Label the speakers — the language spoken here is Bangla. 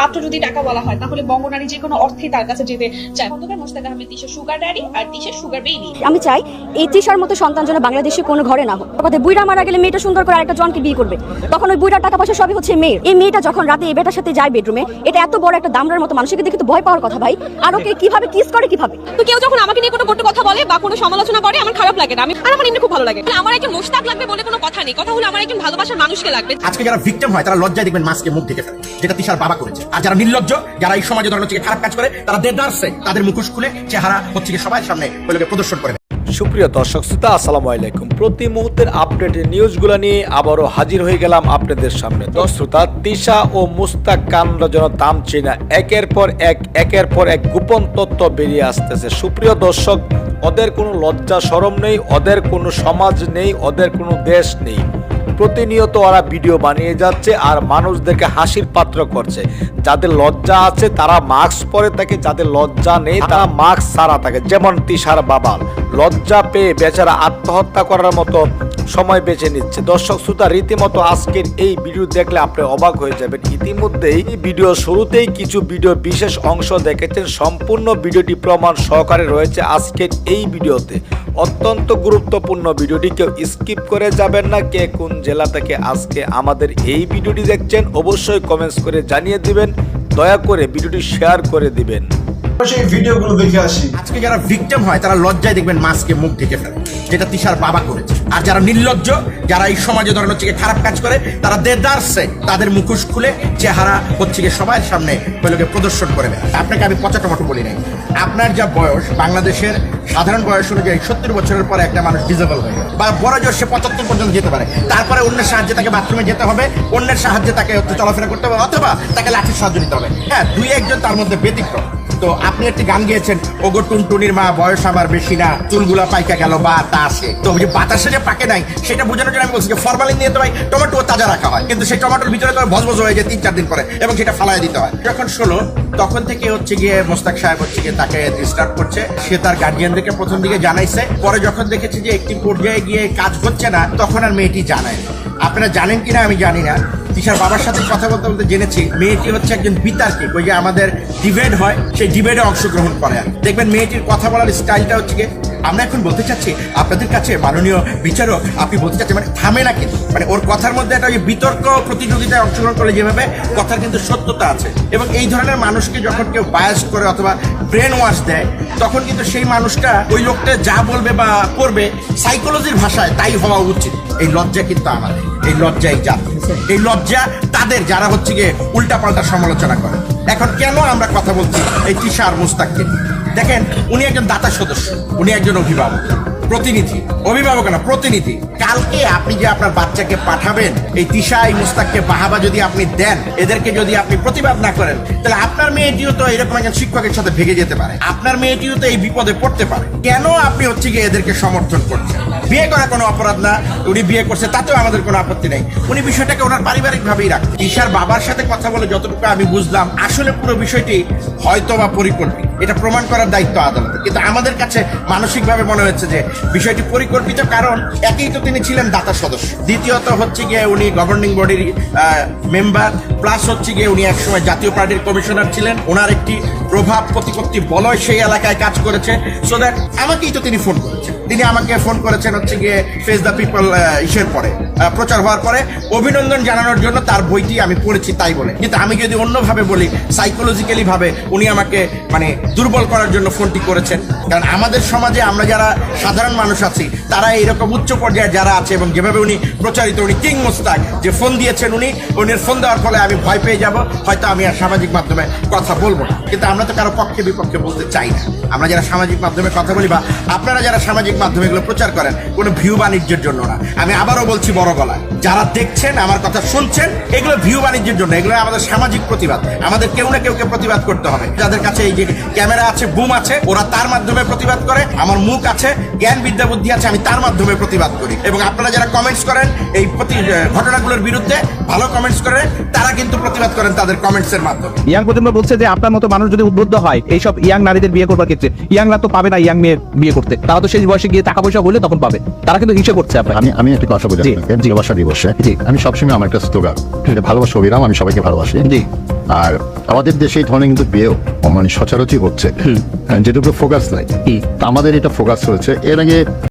Speaker 1: পাত্র যদি টাকা বলা হয় তাহলে বঙ্গনারী যে কোনো অর্থে তার কাছে যেতে চায়। খন্দকার মোস্তাক আহমেদ তিশা সুগার ড্যাডি আর তিশা সুগার বেবি
Speaker 2: আমি চাই এই তৃষার মতো সন্তান যেন বাংলাদেশে কোনো ঘরে না হোক। কথা বুইরা মারা গেলে মেয়েটা সুন্দর করে আরেকটা জনকে বিয়ে করবে। তখন ওই বুইটার টাকা পয়সা সবই হচ্ছে মেয়ের। এই মেয়েটা যখন রাতে এই বেটার সাথে যায় বেডরুমে এটা এত বড় একটা দামড়ার মতো মানুষকে দেখে তো ভয় পাওয়ার কথা ভাই। আর ওকে কীভাবে কিস করে কীভাবে?
Speaker 3: তো কেউ যখন আমাকে নিয়ে কোনো কথা বলে বা কোনো সমালোচনা করে, আমার খারাপ লাগে না। আমি আর আমার এমনি খুব ভালো লাগে। আমার একজন মোস্তাক লাগবে বলে কোনো কথা নেই। কথা হলো আমার একজন ভালোবাসার মানুষকে লাগবে।
Speaker 4: আজকে যারা ভিকটিম হয়, তারা লজ্জায় দেখবেন মাস্কে মুখ ঢেকে ফেলে, যেটা তিশার বাবা করেছে। আর যারা নির্লজ্জ, যারা এই সমাজে ধরনের খারাপ কাজ করে, তারা দেদারসে তাদের মুখোশ খুলে চেহারা হচ্ছে সবাই সামনে প্রদর্শন করে
Speaker 5: সুপ্রিয় দর্শক শ্রোতা, আসসালামু আলাইকুম। প্রতি মুহূর্তের আপডেটের নিউজগুলো নিয়ে আবারও হাজির হয়ে গেলাম আপনাদের সামনে। দর্শক তিশা ও মুস্তাক কামরা যেন দাম চেনা একের পর এক, একের পর এক গোপন তত্ত্ব বেরিয়ে আসতেছে। সুপ্রিয় দর্শক, ওদের কোনো লজ্জা সরম নেই, ওদের কোনো সমাজ নেই, ওদের কোনো দেশ নেই। প্রতিনিয়ত ওরা ভিডিও বানিয়ে যাচ্ছে আর মানুষদেরকে হাসির পাত্র করছে। যাদের লজ্জা আছে, তারা মাস্ক পরে থাকে, যাদের লজ্জা নেই, তারা মাস্ক ছাড়া থাকে। যেমন তিশার বাবা। লজ্জা পেয়ে বেচারা আত্মহত্যা করার মতো সময় বেছে নিচ্ছে। দর্শক শ্রোতা, রীতিমতো আজকের এই ভিডিও দেখলে আপনি অবাক হয়ে যাবেন। ইতিমধ্যেই ভিডিও শুরুতেই কিছু ভিডিও বিশেষ অংশ দেখেছেন। সম্পূর্ণ ভিডিওটি প্রমাণ সহকারে রয়েছে আজকের এই ভিডিওতে। অত্যন্ত গুরুত্বপূর্ণ ভিডিওটি কেউ স্কিপ করে যাবেন না কে কোন জেলা থেকে আজকে আমাদের এই ভিডিওটি দেখছেন অবশ্যই কমেন্টস করে জানিয়ে দিবেন দয়া করে ভিডিওটি শেয়ার করে দিবেন।
Speaker 6: সেই ভিডিওগুলো দেখে আসি।
Speaker 4: আজকে যারা ভিকটিম হয় তারা লজ্জায় দেখবেন মাস্কে মুখ ঢেকে ফেলে। যেটা তিশার বাবা করেছে। আর যারা নির্লজ্জ, যারা এই সমাজে ধরনের হচ্ছে খারাপ কাজ করে, তারা দেদারসে তাদের মুখোশ খুলে চেহারা হচ্ছে গিয়ে সবার সামনে ওগুলোকে প্রদর্শন করে দেয়। আপনাকে আমি পচা টমাটো বলি নাই। আপনার যা বয়স, বাংলাদেশের সাধারণ বয়স অনুযায়ী সত্তর বছরের পরে একটা মানুষ ডিজেবল হয়ে যায়। বা বড় জোর সে পঁচাত্তর পর্যন্ত যেতে পারে। তারপরে অন্যের সাহায্যে তাকে বাথরুমে যেতে হবে, অন্যের সাহায্যে তাকে চলাফেরা করতে হবে, অথবা তাকে লাঠির সাহায্য নিতে হবে। হ্যাঁ দুই একজন তার মধ্যে ব্যতিক্রম। তো আপনি একটি গান গিয়েছেন, ওগো টুনটুনির মা, বয়স আমার বেশি না, চুলগুলা পাইকা গেল বা ওই যে বাতাসে যে পাকে নাই, সেটা বোঝানোর জন্য আমি বলছি যে ফরমালিন দিয়ে তো ভাই টমেটো তাজা রাখা হয়। কিন্তু সেই টমেটোর ভিতরে তো ভজভজ হয়ে যায় তিন চার দিন পরে এবং সেটা ফালাই দিতে হয়। যখন শোনো তখন থেকে হচ্ছে গিয়ে মোস্তাক সাহেব হচ্ছে গিয়ে তাকে ডিস্টার্ব করছে। সে তার গার্ডিয়ানদেরকে প্রথম দিকে জানাইছে। পরে যখন দেখেছে যে একটি পর্যায়ে গিয়ে কাজ হচ্ছে না, তখন আর মেয়েটি জানায় আপনারা জানেন কিনা আমি জানি না। তিশার বাবার সাথে কথা বলতে বলতে জেনেছি, মেয়েটি হচ্ছে একজন বিতার্কিক ওই যে আমাদের ডিবেট হয়, সেই ডিবেটে অংশগ্রহণ করে দেখবেন মেয়েটির কথা বলার স্টাইলটা হচ্ছে আমরা এখন বলতে চাচ্ছি, আপনাদের কাছে মাননীয় বিচারক, আপনি বলতে চাচ্ছেন মানে থামে না কিন্তু মানে ওর কথার মধ্যে একটা বিতর্ক, প্রতিযোগিতায় অংশগ্রহণ করলে যেভাবে, কথার কিন্তু সত্যতা আছে। এবং এই ধরনের মানুষকে যখন কেউ বায়াস করে অথবা ব্রেন ওয়াশ দেয়, তখন কিন্তু সেই মানুষটা ওই লোকটা যা বলবে বা করবে সাইকোলজির ভাষায় তাই হওয়া উচিত। এই লজ্জা কিন্তু আমাদের, এই লজ্জা এই জাত। এই লজ্জা তাদের, যারা হচ্ছে গিয়ে উল্টাপাল্টা সমালোচনা করে। এখন কেন আমরা কথা বলছি এই তিশার মুস্তাককে নিয়ে? দেখেন, উনি একজন দাতা সদস্য, উনি একজন অভিভাবক। প্রতিনিধি। অভিভাবক না, প্রতিনিধি। কালকে আপনি যে আপনার বাচ্চাকে পাঠাবেন, এই তিশা, এই মুস্তাককে বাহাবা যদি আপনি দেন, এদেরকে যদি আপনি প্রতিবাদ না করেন, তাহলে আপনার মেয়েটিও তো এরকম একজন শিক্ষকের সাথে ভেঙে যেতে পারে। আপনার মেয়েটিও তো এই বিপদে পড়তে পারে। কেন আপনি হচ্ছে গিয়ে এদেরকে সমর্থন করছেন? বিয়ে করা কোনো অপরাধ না, উনি বিয়ে করছে, তাতেও আমাদের কোনো আপত্তি নেই। উনি বিষয়টাকে ওনার পারিবারিক ভাবেই রাখেন ঈশার বাবার সাথে কথা বলে যতটুকু আমি বুঝলাম, আসলে পুরো বিষয়টি হয়তো বা পরিকল্পিত। এটা প্রমাণ করার দায়িত্ব আদালতে। কিন্তু আমাদের কাছে মানসিকভাবে মনে হচ্ছে যে বিষয়টি পরিকল্পিত, কারণ একই তো তিনি ছিলেন দাতা সদস্য। দ্বিতীয়ত হচ্ছে গিয়ে উনি গভর্নিং বডির মেম্বার প্লাস হচ্ছে গিয়ে উনি একসময় জাতীয় পার্টির কমিশনার ছিলেন। ওনার একটি প্রভাব প্রতিপত্তি বলয় সেই এলাকায় কাজ করেছে। সো দ্যাট আমাকেই তো তিনি ফোন করেছেন। তিনি আমাকে ফোন করেছেন হচ্ছে গিয়ে ফেস দ্য পিপল ইসের পরে। প্রচার হওয়ার পরে অভিনন্দন জানানোর জন্য তার বইটি আমি পড়েছি তাই বলে। কিন্তু আমি যদি অন্যভাবে বলি সাইকোলজিক্যালি ভাবে উনি আমাকে মানে দুর্বল করার জন্য ফোনটি করেছেন। কারণ আমাদের সমাজে আমরা যারা সাধারণ মানুষ আছি তারা এইরকম উচ্চ পর্যায়ে যারা আছে এবং যেভাবে উনি প্রচারিত, উনি কিং মোস্তাক, যে ফোন দিয়েছেন উনি উনির ফোন দেওয়ার ফলে আমি ভয় পেয়ে যাব, হয়তো আমি আর সামাজিক মাধ্যমে কথা বলব না। কিন্তু আমরা তো কারও পক্ষে বিপক্ষে বলতে চাই না। আমরা যারা সামাজিক মাধ্যমে কথা বলি বা আপনারা যারা সামাজিক মাধ্যমে এগুলো প্রচার করেন, কোনো ভিউ বাণিজ্যের জন্য না। আমি আবারও বলছি বড় গলায়, যারা দেখছেন, আমার কথা শুনছেন, এগুলো ভিউ বাণিজ্যের জন্য, এগুলো আমাদের সামাজিক প্রতিবাদ। আমাদের কেউ না কেউকে প্রতিবাদ করতে হবে। যাদের কাছে এই যে ক্যামেরা আছে, বুম আছে, ওরা তার মাধ্যমে প্রতিবাদ করে। আমার মুখ আছে, জ্ঞান বিদ্যা বুদ্ধি আছে, আমি তার মাধ্যমে প্রতিবাদ করি। এবং আপনারা যারা কমেন্টস করেন এই প্রতি ঘটনাগুলোর বিরুদ্ধে ভালো কমেন্টস করেন তারা কিন্তু প্রতিবাদ করেন তাদের কমেন্টসের মাধ্যমে।
Speaker 7: ইয়াং প্রজন্ম বলছে যে আপনার মতো মানুষ যদি উদ্বুদ্ধ হয় এইসব ইয়াং নারীদের বিয়ে করবার ক্ষেত্রে ইয়াংরা তো পাবে না ইয়াং মেয়ের বিয়ে করতে। তারা তো সেই বয়সে গিয়ে টাকা পয়সা হলে তখন পাবে। তারা কিন্তু হিংসা করছে আপনার
Speaker 8: আমি আমি একটা কথা বলি
Speaker 7: জি,
Speaker 8: আপনাকে। ভালোবাসা দিবসে।
Speaker 7: জি।
Speaker 8: আমি সবসময় আমার একটা স্লোগান যে ভালোবাসা অবিরাম আমি সবাইকে ভালোবাসি।
Speaker 7: জি।
Speaker 8: আর আমাদের দেশে এই ধরনের কিন্তু বিয়েও মানে সচরাচর হচ্ছে। যেটুকু ফোকাস নাই। তা আমাদের এটা ফোকাস হয়েছে এর আগে